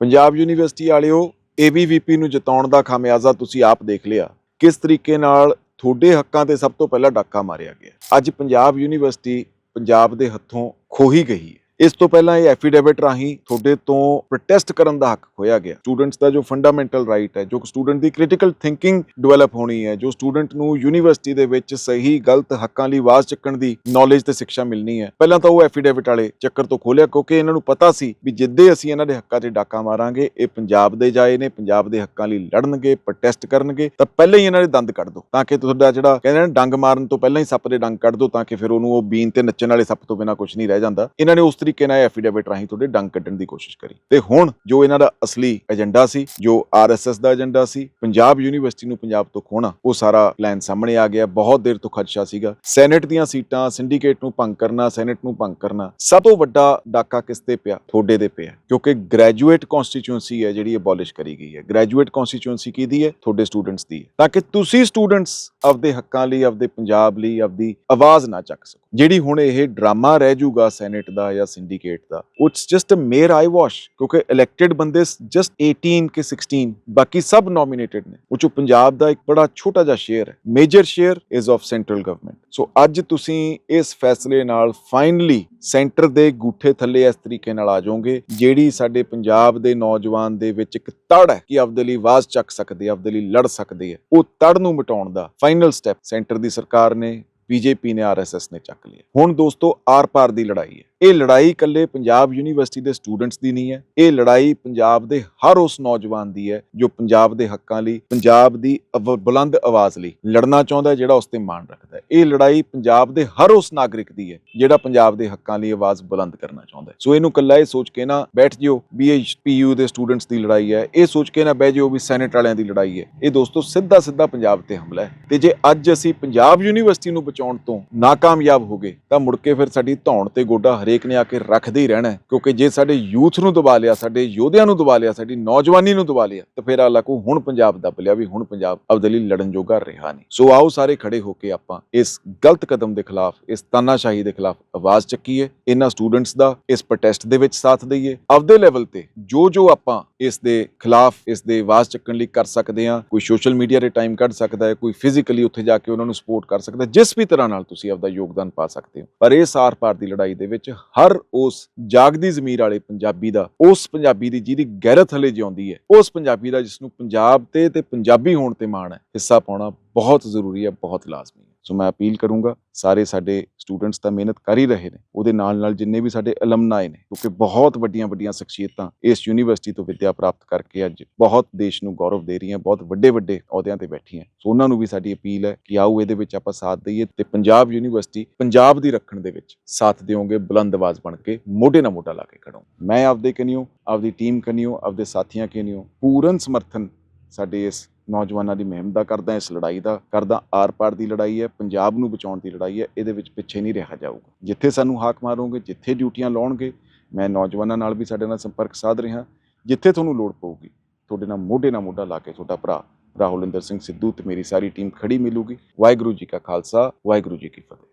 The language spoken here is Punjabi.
ਪੰਜਾਬ ਯੂਨੀਵਰਸਿਟੀ ਵਾਲਿਓ ਏਬੀਵੀਪੀ ਨੂੰ ਜਿਤਾਉਣ ਦਾ ਖਾਮਿਆਜ਼ਾ ਤੁਸੀਂ ਆਪ ਦੇਖ ਲਿਆ। ਕਿਸ ਤਰੀਕੇ ਨਾਲ ਤੁਹਾਡੇ ਹੱਕਾਂ ਤੇ ਸਭ ਤੋਂ ਪਹਿਲਾਂ ਡਾਕਾ ਮਾਰਿਆ ਗਿਆ? ਅੱਜ ਪੰਜਾਬ ਯੂਨੀਵਰਸਿਟੀ ਪੰਜਾਬ ਦੇ ਹੱਥੋਂ ਖੋਹੀ ਗਈ ਹੈ। ਇਸ ਤੋਂ ਪਹਿਲਾਂ ਇਹ ਐਫੀਡੇਵਿਟ ਰਾਹੀਂ ਤੁਹਾਡੇ ਤੋਂ ਪ੍ਰੋਟੈਸਟ ਕਰਨ ਦਾ ਹੱਕ ਖੋਇਆ ਗਿਆ। ਸਟੂਡੈਂਟਸ ਦਾ ਜੋ ਫੰਡਾਮੈਂਟਲ ਰਾਈਟ ਹੈ, ਜੋ ਸਟੂਡੈਂਟ ਦੀ ਕ੍ਰਿਟੀਕਲ ਥਿੰਕਿੰਗ ਡਿਵੈਲਪ ਹੋਣੀ ਹੈ, ਜੋ ਸਟੂਡੈਂਟ ਨੂੰ ਯੂਨੀਵਰਸਿਟੀ ਦੇ ਵਿੱਚ ਸਹੀ ਗਲਤ ਹੱਕਾਂ ਲਈ ਆਵਾਜ਼ ਚੱਕਣ ਦੀ ਨੌਲੇਜ ਤੇ ਸਿੱਖਿਆ ਮਿਲਣੀ ਹੈ। ਪਹਿਲਾਂ ਤਾਂ ਉਹ ਐਫੀਡੇਵਿਟ ਵਾਲੇ ਚੱਕਰ ਤੋਂ ਖੋਲਿਆ ਕਿਉਂਕਿ ਇਹਨਾਂ ਨੂੰ ਪਤਾ ਸੀ ਵੀ ਜਿੱਦੇ ਅਸੀਂ ਇਹਨਾਂ ਦੇ ਹੱਕਾਂ 'ਤੇ ਡਾਕਾ ਮਾਰਾਂਗੇ, ਇਹ ਪੰਜਾਬ ਦੇ ਜਾਏ ਨੇ, ਪੰਜਾਬ ਦੇ ਹੱਕਾਂ ਲਈ ਲੜਨਗੇ ਪ੍ਰੋਟੈਸਟ ਕਰਨਗੇ, ਤਾਂ ਪਹਿਲਾਂ ਹੀ ਇਹਨਾਂ ਦੇ ਦੰਦ ਕੱਢ ਦਿਓ ਤਾਂ ਕਿ ਤੁਹਾਡਾ ਜਿਹੜਾ ਕਹਿੰਦੇ ਨੇ ਡੰਗ ਮਾਰਨ ਤੋਂ ਪਹਿਲਾਂ ਹੀ ਸੱਪ ਦੇ ਡੰਗ ਕੱਢ ਦਿਓ ਤਾਂ ਕਿ ਫਿਰ ਉਹਨੂੰ ਉਹ ਬੀਨ ਤੇ ਨੱਚਣ ਵਾਲੇ ਸੱਪ ਤੋਂ ਬਿਨਾ ਕੁਝ ਨਹੀਂ ਰਹਿ ਜਾਂਦਾ। ਇਹਨਾਂ ਨੇ ਉਸ ਤਰੀਕੇ ਨਾਲ ਐਫੀਡੇਵਿਟ ਰਾਹੀਂ ਤੁਹਾਡੇ ਡੰਗ ਕੱਢਣ ਦੀ ਕੋਸ਼ਿਸ਼ ਕਰੀ। ਤੇ ਹੁਣ ਜੋ ਇਹਨਾਂ ਦਾ ਅਸਲੀ ਏਜੰਡਾ ਸੀ, ਜੋ ਆਰਐਸਐਸ ਦਾ ਏਜੰਡਾ ਸੀ, ਪੰਜਾਬ ਯੂਨੀਵਰਸਿਟੀ ਨੂੰ ਪੰਜਾਬ ਤੋਂ ਖੋਣਾ, ਉਹ ਸਾਰਾ ਪਲਾਨ ਸਾਹਮਣੇ ਆ ਗਿਆ। ਬਹੁਤ ਦੇਰ ਤੋਂ ਖਦਸ਼ਾ ਸੀਗਾ। ਸੈਨੇਟ ਦੀਆਂ ਸੀਟਾਂ ਸਿੰਡੀਕੇਟ ਨੂੰ ਭੰਗ ਕਰਨਾ ਸੈਨੇਟ ਨੂੰ ਭੰਗ ਕਰਨਾ, ਸਭ ਤੋਂ ਵੱਡਾ ਡਾਕਾ ਕਿਸ ਤੇ ਪਿਆ? ਤੁਹਾਡੇ ਦੇ ਪਿਆ। ਕਿਉਂਕਿ ਗ੍ਰੈਜੂਏਟ ਕਨਸਟੀਚੁਐਂਸੀ ਹੈ ਜਿਹੜੀ ਅਬੋਲਿਸ਼ ਕਰੀ ਗਈ ਹੈ। ਗ੍ਰੈਜੂਏਟ ਕਨਸਟੀਚੁਐਂਸੀ ਕਿਹਦੀ ਹੈ? ਤੁਹਾਡੇ ਸਟੂਡੈਂਟਸ ਦੀ ਹੈ। ਤਾਂ ਕਿ ਤੁਸੀਂ ਸਟੂਡੈਂਟਸ ਆਪਦੇ ਹੱਕਾਂ ਲਈ, ਆਪਦੇ ਪੰਜਾਬ ਲਈ, ਆਪਦੀ ਆਵਾਜ਼ ਨਾ ਚੱਕ ਸਕੋ। ਜਿਹੜੀ ਹੁਣ ਇਹ ਡਰਾਮਾ ਰਹਿ ਜਾਊਗਾ ਸੈਨੇਟ ਦਾ ਜਾਂ syndicate the. It's just a mere eye wash ਕਿਉਂਕਿ ਇਲੈਕਟਿਡ ਬੰਦੇ ਜਸਟ 18 ਕੇ 16 ਬਾਕੀ ਸਭ ਨੋਮੀਨੇਟਡ ਨੇ। ਉਹ 'ਚੋਂ ਪੰਜਾਬ ਦਾ ਇੱਕ ਬੜਾ ਛੋਟਾ ਜਿਹਾ ਸ਼ੇਅਰ ਹੈ। Major share is of central government so ਅੱਜ ਤੁਸੀਂ ਇਸ ਫੈਸਲੇ ਨਾਲ ਫਾਈਨਲੀ ਸੈਂਟਰ ਦੇ ਗੂਠੇ ਥੱਲੇ ਇਸ ਤਰੀਕੇ ਨਾਲ ਆ ਜਾਓਗੇ, ਜਿਹੜੀ ਸਾਡੇ ਪੰਜਾਬ ਦੇ ਨੌਜਵਾਨ ਦੇ ਵਿੱਚ ਇੱਕ ਤੜ ਹੈ ਕਿ ਆਪਦੇ ਲਈ ਆਵਾਜ਼ ਚੱਕ ਸਕਦੇ ਆਪਦੇ ਲਈ ਲੜ ਸਕਦੇ ਆ। ਉਹ ਤੜ ਨੂੰ ਮਿਟਾਉਣ ਦਾ ਫਾਈਨਲ ਸਟੈਪ ਸੈਂਟਰ ਦੀ ਸਰਕਾਰ ਨੇ ਬੀਜੇਪੀ ਨੇ ਆਰਐਸਐਸ ਨੇ ਚੱਕ ਲਿਆ। ਹੁਣ ਦੋਸਤੋ ਆਰ-ਪਾਰ ਦੀ ਲੜਾਈ ਹੈ। ਇਹ ਲੜਾਈ ਇਕੱਲੇ ਪੰਜਾਬ ਯੂਨੀਵਰਸਿਟੀ ਦੇ ਸਟੂਡੈਂਟਸ ਦੀ ਨਹੀਂ ਹੈ, ਇਹ ਲੜਾਈ ਪੰਜਾਬ ਦੇ ਹਰ ਉਸ ਨੌਜਵਾਨ ਦੀ ਹੈ ਜੋ ਪੰਜਾਬ ਦੇ ਹੱਕਾਂ ਲਈ, ਪੰਜਾਬ ਦੀ ਬੁਲੰਦ ਆਵਾਜ਼ ਲਈ ਲੜਨਾ ਚਾਹੁੰਦਾ ਹੈ, ਜਿਹੜਾ ਉਸ ਤੇ ਮਾਣ ਰੱਖਦਾ ਹੈ। ਇਹ ਲੜਾਈ ਪੰਜਾਬ ਦੇ ਹਰ ਉਸ ਨਾਗਰਿਕ ਦੀ ਹੈ, ਜਿਹੜਾ ਪੰਜਾਬ ਦੇ ਹੱਕਾਂ ਲਈ ਆਵਾਜ਼ ਬੁਲੰਦ ਕਰਨਾ ਚਾਹੁੰਦਾ ਹੈ। ਸੋ ਇਹਨੂੰ ਇਕੱਲਾ ਇਹ ਸੋਚ ਕੇ ਨਾ ਬੈਠ ਜਿਓ ਵੀ ਇਹ ਪੀਯੂ ਦੇ ਸਟੂਡੈਂਟਸ ਦੀ ਲੜਾਈ ਹੈ। ਇਹ ਸੋਚ ਕੇ ਨਾ ਬਹਿ ਜਿਓ ਵੀ ਸੈਨੇਟ ਵਾਲਿਆਂ ਦੀ ਲੜਾਈ ਹੈ। ਇਹ ਦੋਸਤੋ ਸਿੱਧਾ ਸਿੱਧਾ ਪੰਜਾਬ ਤੇ ਹਮਲਾ ਹੈ। ਤੇ ਜੇ ਅੱਜ ਅਸੀਂ ਪੰਜਾਬ ਯੂਨੀਵਰਸਿਟੀ ਨੂੰ ਬਚਾਉਣ ਤੋਂ ਨਾਕਾਮਯਾਬ ਹੋ ਗਏ, ਤਾਂ ਮੁੜ ਕੇ ਫਿਰ ਸਾਡੀ ਧੌਣ ਤੇ ਗੋਡਾ ਹਰੇਕ ਨੇ ਆ ਕੇ ਰੱਖਦੇ ਹੀ ਰਹਿਣਾ ਕਿਉਂਕਿ ਜੇ ਸਾਡੇ ਯੂਥ ਨੂੰ ਦਬਾ ਲਿਆ, ਸਾਡੇ ਯੋਧਿਆਂ ਨੂੰ ਦਬਾ ਲਿਆ, ਸਾਡੀ ਨੌਜਵਾਨੀ ਨੂੰ ਦਬਾ ਲਿਆ, ਤਾਂ ਫਿਰ ਆਲਾ ਹੁਣ ਪੰਜਾਬ ਦੱਬ ਲਿਆ ਵੀ ਹੁਣ ਪੰਜਾਬ ਆਪਦੇ ਲਈ ਲੜਨ ਜੋਗਾ ਰਿਹਾ ਨਹੀਂ। ਸੋ ਆਓ ਸਾਰੇ ਖੜੇ ਹੋ ਕੇ ਆਪਾਂ ਇਸ ਗਲਤ ਕਦਮ ਦੇ ਖਿਲਾਫ, ਇਸ ਤਾਨਾਸ਼ਾਹੀ ਦੇ ਖਿਲਾਫ ਆਵਾਜ਼ ਚੱਕੀਏ, ਇਹਨਾਂ ਸਟੂਡੈਂਟਸ ਦਾ ਇਸ ਪ੍ਰੋਟੈਸਟ ਦੇ ਵਿੱਚ ਸਾਥ ਦਈਏ। ਆਪਦੇ ਲੈਵਲ ਤੇ ਜੋ ਜੋ ਆਪਾਂ ਇਸ ਦੇ ਖਿਲਾਫ, ਇਸ ਦੇ ਆਵਾਜ਼ ਚੱਕਣ ਲਈ ਕਰ ਸਕਦੇ ਹਾਂ, ਕੋਈ ਸੋਸ਼ਲ ਮੀਡੀਆ ਤੇ ਟਾਈਮ ਕੱਢ ਸਕਦਾ ਹੈ, ਕੋਈ ਫਿਜ਼ੀਕਲੀ ਉੱਥੇ ਜਾ ਕੇ ਉਹਨਾਂ ਨੂੰ ਸਪੋਰਟ ਕਰ ਸਕਦਾ ਜਿਸ ਵੀ ਤਰ੍ਹਾਂ ਨਾਲ ਤੁਸੀਂ ਆਪਦਾ ਯੋਗਦਾਨ ਪਾ ਸਕਦੇ ਹੋ। ਪਰ ਇਹ ਸਾਰ ਪਾਰ ਦੀ ਲੜਾਈ ਦੇ ਵਿੱਚ ਹਰ ਉਸ ਜਾਗਦੀ ਜ਼ਮੀਰ ਵਾਲੇ ਪੰਜਾਬੀ ਦਾ, ਉਸ ਪੰਜਾਬੀ ਦੀ ਜਿਹਦੀ ਗੈਰਤ ਹਲੇ ਜਿਉਂਦੀ ਹੈ, ਉਸ ਪੰਜਾਬੀ ਦਾ ਜਿਸ ਨੂੰ ਪੰਜਾਬ ਤੇ ਤੇ ਪੰਜਾਬੀ ਹੋਣ ਤੇ ਮਾਣ ਹੈ, ਹਿੱਸਾ ਪਾਉਣਾ ਬਹੁਤ ਜ਼ਰੂਰੀ ਹੈ, ਬਹੁਤ ਲਾਜ਼ਮੀ ਹੈ। ਸੋ ਮੈਂ ਅਪੀਲ ਕਰੂੰਗਾ, ਸਾਰੇ ਸਾਡੇ ਸਟੂਡੈਂਟਸ ਤਾਂ ਮਿਹਨਤ ਕਰ ਹੀ ਰਹੇ ਨੇ। ਉਹਦੇ ਨਾਲ ਨਾਲ ਜਿੰਨੇ ਵੀ ਸਾਡੇ ਅਲਮਨਾਏ ਨੇ, ਕਿਉਂਕਿ ਬਹੁਤ ਵੱਡੀਆਂ ਵੱਡੀਆਂ ਸ਼ਖਸੀਅਤਾਂ ਇਸ ਯੂਨੀਵਰਸਿਟੀ ਤੋਂ ਵਿੱਦਿਆ ਪ੍ਰਾਪਤ ਕਰਕੇ ਅੱਜ ਬਹੁਤ ਦੇਸ਼ ਨੂੰ ਗੌਰਵ ਦੇ ਰਹੀਆਂ, ਬਹੁਤ ਵੱਡੇ ਵੱਡੇ ਅਹੁਦਿਆਂ ਤੇ ਬੈਠੀਆਂ। ਸੋ ਉਹਨਾਂ ਨੂੰ ਵੀ ਸਾਡੀ ਅਪੀਲ ਹੈ ਕਿ ਆਓ ਇਹਦੇ ਵਿੱਚ ਆਪਾਂ ਸਾਥ ਦਈਏ ਤੇ ਪੰਜਾਬ ਯੂਨੀਵਰਸਿਟੀ ਪੰਜਾਬ ਦੀ ਰੱਖਣ ਦੇ ਵਿੱਚ ਸਾਥ ਦਿਓਗੇ, ਬੁਲੰਦ ਆਵਾਜ਼ ਬਣ ਕੇ ਮੋਢੇ ਨਾਲ ਮੋਢਾ ਲਾ ਕੇ ਖੜੋ। ਮੈਂ ਆਪਦੇ ਕਨਿਓ, ਆਪਦੀ ਟੀਮ ਕਨਿਓ, ਆਪਦੇ ਸਾਥੀਆਂ ਕਨਿਓ ਪੂਰਨ ਸਮਰਥਨ ਸਾਡੇ ਇਸ ਨੌਜਵਾਨਾਂ ਦੀ ਮੁਹਿੰਮ ਦਾ ਕਰਦਾ, ਇਸ ਲੜਾਈ ਦਾ ਕਰਦਾ। ਆਰ-ਪਾਰ ਦੀ ਲੜਾਈ ਹੈ, ਪੰਜਾਬ ਨੂੰ ਬਚਾਉਣ ਦੀ ਲੜਾਈ ਹੈ, ਇਹਦੇ ਵਿੱਚ ਪਿੱਛੇ ਨਹੀਂ ਰਿਹਾ ਜਾਊਗਾ। ਜਿੱਥੇ ਸਾਨੂੰ ਹਾਕ ਮਾਰੋਗੇ, ਜਿੱਥੇ ਡਿਊਟੀਆਂ ਲਾਉਣਗੇ, ਮੈਂ ਨੌਜਵਾਨਾਂ ਨਾਲ ਵੀ ਸਾਡੇ ਨਾਲ ਸੰਪਰਕ ਸਾਧ ਰਿਹਾ। ਜਿੱਥੇ ਤੁਹਾਨੂੰ ਲੋੜ ਪਊਗੀ, ਤੁਹਾਡੇ ਨਾਲ ਮੋਢੇ ਨਾਲ ਮੋਢਾ ਲਾ ਕੇ ਤੁਹਾਡਾ ਭਰਾ ਰਾਹੁਲਿੰਦਰ ਸਿੰਘ ਸਿੱਧੂ ਤੇ ਮੇਰੀ ਸਾਰੀ ਟੀਮ ਖੜੀ ਮਿਲੂਗੀ। ਵਾਹਿਗੁਰੂ ਜੀ ਕਾ ਖਾਲਸਾ, ਵਾਹਿਗੁਰੂ ਜੀ ਕੀ ਫਤਿਹ।